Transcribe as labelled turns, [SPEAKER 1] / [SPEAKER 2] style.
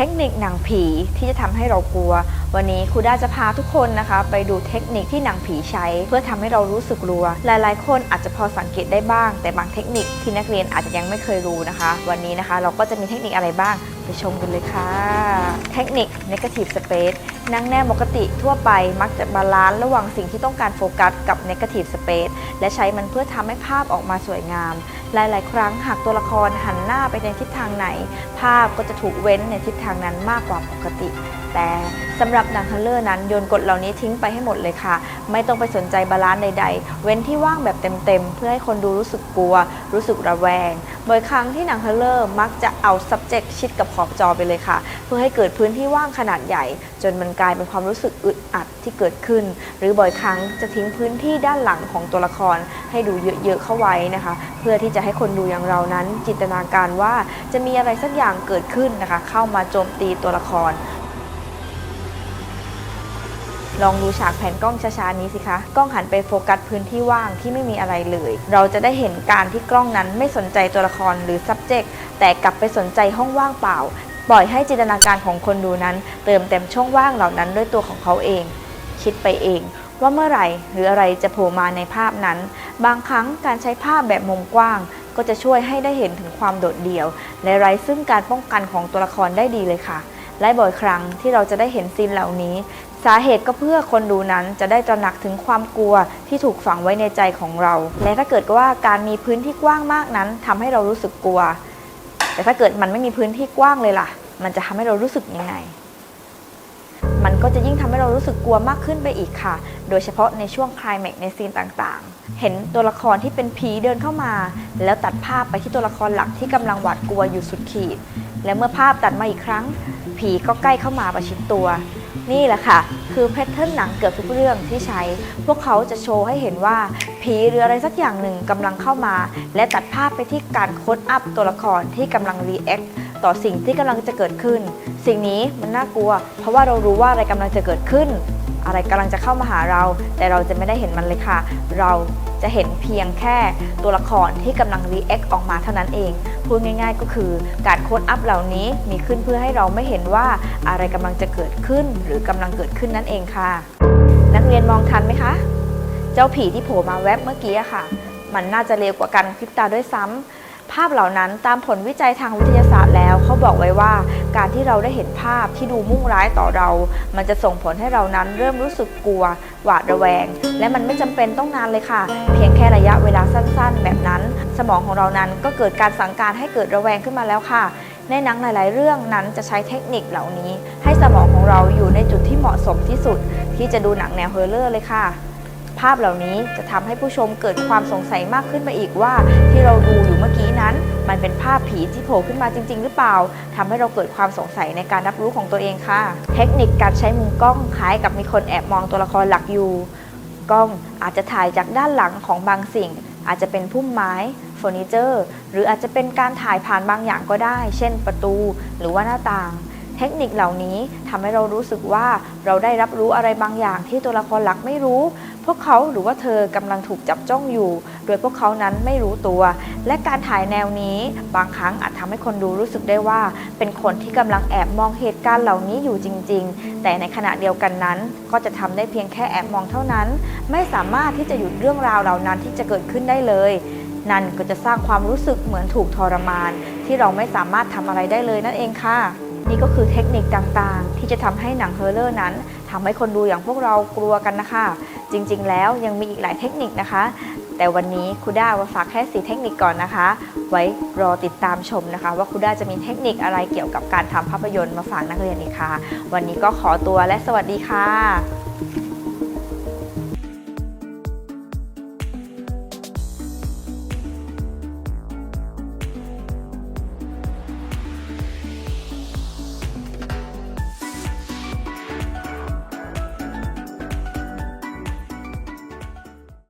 [SPEAKER 1] ทคนิคหนังผีที่จะทำให้เรากลัว วันนี้ครูด้าจะพาทุกคนนะคะ ไปดูเทคนิคที่หนังผีใช้ เพื่อทำให้เรารู้สึกกลัว หลายๆ คนอาจจะพอสังเกตได้บ้าง แต่บางเทคนิคที่นักเรียนอาจจะยังไม่เคยรู้นะคะ วันนี้นะคะ เราก็จะมีเทคนิคอะไรบ้างไปชมกันเลยค่ะ เทคนิค negative space นั่งแนวปกติทั่วไปมักจะบาลานซ์ระหว่างสิ่งที่ต้องการโฟกัสกับ negative space และใช้มันเพื่อทำให้ภาพออกมาสวยงาม หลาย ๆ ครั้งหากตัวละครหันหน้าไปในทิศทางไหน ภาพก็จะถูกเว้นในทิศทางนั้นมากกว่าปกติ แต่สำหรับหนังฮัลเลอร์นั้นโยนกฎเหล่านี้ทิ้งไปให้หมดเลยค่ะ ไม่ต้องไปสนใจบาลานซ์ใด ๆ เว้นที่ว่างแบบเต็ม ๆ เพื่อให้คนดูรู้สึกกลัว รู้สึกระแวงบ่อยครั้งที่หนังฮัลเลอร์มักจะเอา subject ชิดกับขอบจอไปเลยค่ะ เพื่อให้เกิดพื้นที่ว่างขนาดใหญ่ จนมันกลายเป็นความรู้สึกอึดอัดที่เกิดขึ้น หรือบ่อยครั้งจะทิ้งพื้นที่ด้านหลังของตัวละครให้ดูเยอะ ๆ เข้าไว้นะคะ เพื่อที่จะให้คนดูอย่างเรานั้น จินตนาการว่าจะมีอะไรสักอย่างเกิดขึ้นนะคะ เข้ามาโจมตีตัวละคร ลองดูฉากแผนกล้องช้าๆนี้สิคะ กล้องหันไปโฟกัสพื้นที่ว่างที่ไม่มีอะไรเลย เราจะได้เห็นการที่กล้องนั้นไม่สนใจตัวละครหรือ subject แต่กลับไปสนใจห้องว่างเปล่า ปล่อยให้จินตนาการของคนดูนั้น เติมเต็มช่องว่างเหล่านั้นด้วยตัวของเขาเอง คิดไปเอง ว่าเมื่อไหร่หรืออะไรจะโผล่มาในภาพนั้น บางครั้งการใช้ภาพแบบมุมกว้าง ก็จะช่วยให้ได้เห็นถึงความโดดเดี่ยว และไร้ซึ่งการป้องกันของตัวละครได้ดีเลยค่ะ และบ่อยครั้งที่เราจะได้เห็นซีนเหล่านี้ สาเหตุก็เพื่อคนดูนั้นจะได้ตระหนักถึงความกลัวที่ถูกฝังไว้ในใจของเรา และถ้าเกิดว่าการมีพื้นที่กว้างมากนั้นทำให้เรารู้สึกกลัว แต่ถ้าเกิดมันไม่มีพื้นที่กว้างเลยล่ะ มันจะทำให้เรารู้สึกยังไง ก็จะยิ่งทำให้เรารู้สึกกลัวมากขึ้นไปอีกค่ะ โดยเฉพาะในช่วงคลายแม็กในซีนต่างๆ เห็นตัวละครที่เป็นผีเดินเข้ามา แล้วตัดภาพไปที่ตัวละครหลักที่กำลังหวาดกลัวอยู่สุดขีด และเมื่อภาพตัดมาอีกครั้ง ผีก็ใกล้เข้ามาประชิดตัว นี่แหละค่ะ คือแพทเทิร์นหนังเกือบทุกเรื่องที่ใช้ พวกเขาจะโชว์ให้เห็นว่าผีหรืออะไรสักอย่างหนึ่งกำลังเข้ามา และตัดภาพไปที่การโค้ดอัพตัวละครที่กำลังรีแอค ต่อสิ่งที่กำลังจะเกิดขึ้น สิ่งนี้มันน่ากลัว เพราะว่าเรารู้ว่าอะไรกำลังจะเกิดขึ้น อะไรกำลังจะเข้ามาหาเรา แต่เราจะไม่ได้เห็นมันเลยค่ะ เราจะเห็นเพียงแค่ตัวละครที่กำลังรีแอคออกมาเท่านั้นเอง พูดง่ายๆก็คือการโค้ดอัพเหล่านี้มีขึ้นเพื่อให้เราไม่เห็นว่าอะไรกำลังจะเกิดขึ้น หรือกำลังเกิดขึ้นนั่นเองค่ะ นักเรียนมองทันไหมคะ เจ้าผีที่โผล่มาแวบเมื่อกี้ค่ะ มันน่าจะเร็วกว่าการพริบตาด้วยซ้ำ ภาพเหล่านั้นตามผลวิจัยทางวิทยาศาสตร์แล้วเขาบอกไว้ว่า การที่เราได้เห็นภาพที่ดูมุ่งร้ายต่อเรา มันจะส่งผลให้เรานั้นเริ่มรู้สึกกลัว หวาดระแวง และมันไม่จำเป็นต้องนานเลยค่ะ เพียงแค่ระยะเวลาสั้นๆ แบบนั้น สมองของเรานั้นก็เกิดการสั่งการให้เกิดระแวงขึ้นมาแล้วค่ะในหนังหลาย ๆ เรื่องนั้นจะใช้เทคนิคเหล่านี้ ให้สมองของเราอยู่ในจุดที่เหมาะสมที่สุด ที่จะดูหนังแนวเฮอร์เรอร์เลยค่ะ ภาพเหล่านี้จะทำให้ผู้ชมเกิดความสงสัยมากขึ้นไปอีกว่า ที่เราดูอยู่เมื่อกี้ ที่โผล่ขึ้นมาจริง ๆ หรือเปล่าทำให้เราเกิดความสงสัยในการรับรู้ของตัวเองค่ะ เทคนิคการใช้มุมกล้องคล้ายกับมีคนแอบมองตัวละครหลักอยู่ กล้องอาจจะถ่ายจากด้านหลังของบางสิ่ง อาจจะเป็นพุ่มไม้เฟอร์นิเจอร์ หรืออาจจะเป็นการถ่ายผ่านบางอย่างก็ได้ เช่น ประตูหรือว่าหน้าต่างเทคนิคเหล่านี้ทำให้เรารู้สึกว่าเราได้รับรู้อะไรบางอย่างที่ตัวละครหลักไม่รู้ พวกเขาหรือว่าเธอกำลังถูกจับจ้องอยู่ ดยพวกเขานั้นไม่รู้ตัว และการถ่ายแนวนี้บางครั้งอาจทำให้คนดูรู้สึกได้ว่า เป็นคนที่กำลังแอบมองเหตุการณ์เหล่านี้อยู่จริง ๆ แต่ในขณะเดียวกันนั้น ก็จะทำได้เพียงแค่แอบมองเท่านั้น ไม่สามารถที่จะหยุดเรื่องราวเหล่านั้นที่จะเกิดขึ้นได้เลยนั่นก็จะสร้างความรู้สึกเหมือนถูกทรมาน ที่เราไม่สามารถทำอะไรได้เลยนั่นเองค่ะ นี่ก็คือเทคนิคต่างๆ ที่จะทำให้หนังเฮอร์เรอร์นั้นทำให้คนดูอย่างพวกเรากลัวกันนะคะ จริงๆ แล้วยังมีอีกหลายเทคนิคนะคะ แต่วันนี้ครูด้ามาฝากแค่สีเทคนิคก่อนนะคะ ไว้รอติดตามชมนะคะ ว่าครูด้าจะมีเทคนิคอะไรเกี่ยวกับการทำภาพยนตร์มาฝากนักเรียนอีกค่ะ วันนี้ก็ขอตัวและสวัสดีค่ะ